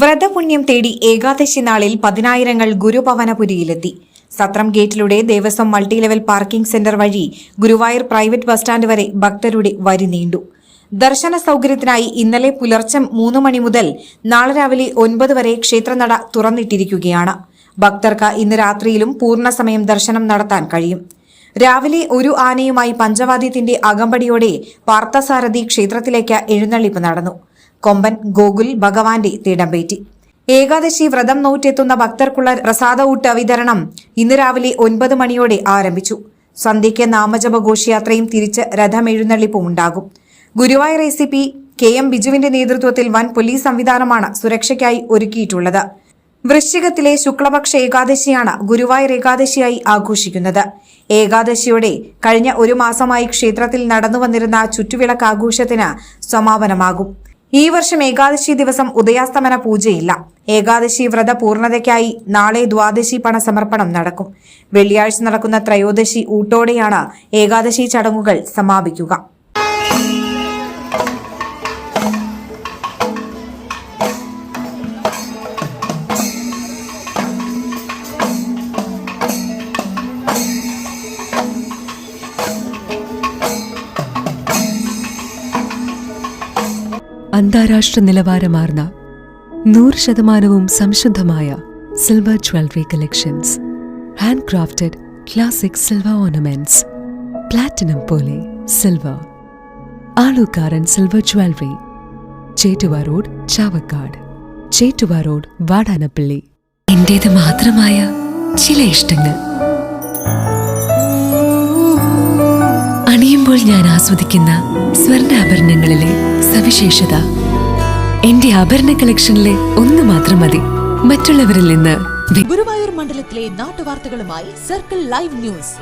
വ്രതപുണ്യം തേടി ഏകാദശി നാളിൽ പതിനായിരങ്ങൾ ഗുരുഭവനപുരിയിലെത്തി. സത്രം ഗേറ്റിലൂടെ Devaswom multi level parking centre വഴി ഗുരുവായൂർ പ്രൈവറ്റ് ബസ് സ്റ്റാൻഡ് വരെ ഭക്തരുടെ വരി നീണ്ടു. ദർശന സൗകര്യത്തിനായി ഇന്നലെ പുലർച്ചെ മൂന്ന് മണി മുതൽ നാളെ രാവിലെ ഒൻപത് വരെ ക്ഷേത്രനട തുറന്നിട്ടിരിക്കുകയാണ്. ഭക്തർക്ക് ഇന്ന് രാത്രിയിലും പൂർണസമയം ദർശനം നടത്താൻ കഴിയും. രാവിലെ ഒരു ആനയുമായി പഞ്ചവാദ്യത്തിന്റെ അകമ്പടിയോടെ പാർത്ഥസാരഥി ക്ഷേത്രത്തിലേക്ക് എഴുന്നള്ളിപ്പ് നടന്നു. കൊമ്പൻ ഗോകുൽ ഭഗവാന്റെ തിടമ്പേറ്റി ഏകാദശി വ്രതം നോറ്റെത്തുന്ന ഭക്തർക്കുള്ള പ്രസാദ ഊട്ട വിതരണം ഇന്ന് രാവിലെ ഒൻപത് മണിയോടെ ആരംഭിച്ചു. സന്ധ്യയ്ക്ക് നാമജപ ഘോഷയാത്രയും തിരിച്ച് രഥമെഴുന്നള്ളിപ്പും ഉണ്ടാകും. Guruvayur A C P K M ബിജുവിന്റെ നേതൃത്വത്തിൽ വൻ പോലീസ് സംവിധാനമാണ് സുരക്ഷയ്ക്കായി ഒരുക്കിയിട്ടുള്ളത്. വൃശ്ചികത്തിലെ ശുക്ലപക്ഷ ഏകാദശിയാണ് ഗുരുവായൂർ ഏകാദശിയായി ആഘോഷിക്കുന്നത്. ഏകാദശിയോടെ കഴിഞ്ഞ ഒരു മാസമായി ക്ഷേത്രത്തിൽ നടന്നുവന്നിരുന്ന ചുറ്റുവിളക്ക് ആഘോഷത്തിന് സമാപനമാകും. ഈ വർഷം ഏകാദശി ദിവസം ഉദയാസ്തമന പൂജയില്ല. ഏകാദശി വ്രത പൂർണതയ്ക്കായി നാളെ ദ്വാദശി പണസമർപ്പണം നടക്കും. വെള്ളിയാഴ്ച നടക്കുന്ന ത്രയോദശി ഊട്ടോടെയാണ് ഏകാദശി ചടങ്ങുകൾ സമാപിക്കുക. അന്താരാഷ്ട്ര നിലവാരമാർന്ന നൂറ് ശതമാനവും സംശുദ്ധമായ silver jewellery collections. Handcrafted classic silver ornaments. Platinum പോലെ silver. Alukkaran silver jewellery. Chettuva road Chavakkad. Chettuva road Vadanappally. എന്റേത് മാത്രമായ ചില ഇഷ്ടങ്ങൾ. അണിയുമ്പോൾ ഞാൻ ആസ്വദിക്കുന്ന സ്വർണാഭരണങ്ങളിലെ സവിശേഷത എന്റെ ആഭരണ കളക്ഷനിലെ ഒന്ന് മാത്രം മതി. മറ്റുള്ളവരിൽ നിന്ന് വ്യ- ഗുരുവായൂർ മണ്ഡലത്തിലെ നാട്ടുവാർത്തകളുമായി സർക്കിൾ ലൈവ് ന്യൂസ്.